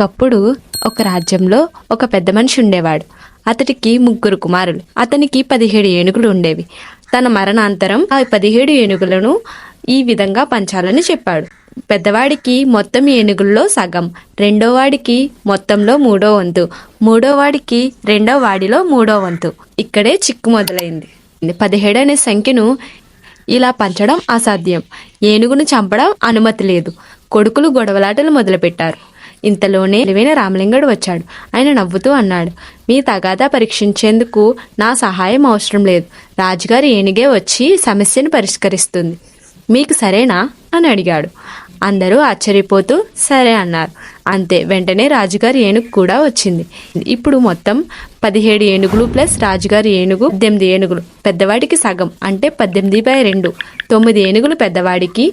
ఒకప్పుడు ఒక రాజ్యంలో ఒక పెద్ద మనిషి ఉండేవాడు. అతడికి ముగ్గురు కుమారులు. అతనికి పదిహేడు ఏనుగులు ఉండేవి. తన మరణాంతరం ఆ పదిహేడు ఏనుగులను ఈ విధంగా పంచాలని చెప్పాడు. పెద్దవాడికి మొత్తం ఏనుగుల్లో సగం రెండో వాడికి మొత్తంలో మూడో వంతు మూడో వాడికి రెండో వాడిలో మూడో వంతు. ఇక్కడే చిక్కు మొదలైంది. పదిహేడు అనే సంఖ్యను ఇలా పంచడం అసాధ్యం. ఏనుగును చంపడం అనుమతి లేదు. కొడుకులు గొడవలాటలు మొదలుపెట్టారు. ఇంతలోనే తెలివైన రామలింగడు వచ్చాడు. ఆయన నవ్వుతూ అన్నాడు మీ తగాదా పరీక్షించేందుకు నా సహాయం అవసరం లేదు. రాజుగారి ఏనుగే వచ్చి సమస్యను పరిష్కరిస్తుంది. మీకు సరేనా? అని అడిగాడు. అందరూ ఆశ్చర్యపోతూ సరే అన్నారు. అంతే వెంటనే రాజుగారి ఏనుగు కూడా వచ్చింది. ఇప్పుడు మొత్తం పదిహేడు ఏనుగులు ప్లస్ రాజుగారి ఏనుగు పద్దెనిమిది ఏనుగులు. పెద్దవాడికి సగం అంటే పద్దెనిమిది బై రెండు. తొమ్మిది ఏనుగులు పెద్దవాడికి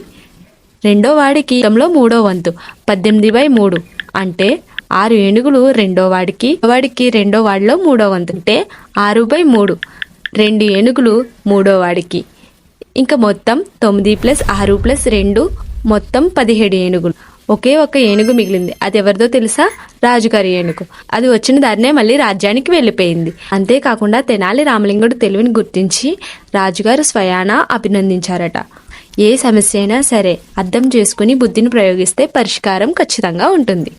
రెండో వాడికి మూడో వంతు. పద్దెనిమిది బై మూడు. అంటే ఆరు ఏనుగులు రెండో వాడికి వాడికి రెండో వాడిలో మూడో వంతు. అంటే ఆరు బై మూడు. రెండు ఏనుగులు మూడో వాడికి. ఇంకా మొత్తం తొమ్మిది ప్లస్ ఆరు ప్లస్ రెండు మొత్తం పదిహేడు ఏనుగులు. ఒకే ఒక ఏనుగు మిగిలింది. అది ఎవరిదో తెలుసా? రాజుగారి ఏనుగు. అది వచ్చిన దారినే మళ్ళీ రాజ్యానికి వెళ్ళిపోయింది. అంతేకాకుండా తెనాలి రామలింగుడు తెలివిని గుర్తించి రాజుగారు స్వయాన అభినందించారట. ఏ సమస్య అయినా సరే అర్థం చేసుకుని బుద్ధిని ప్రయోగిస్తే పరిష్కారం ఖచ్చితంగా ఉంటుంది.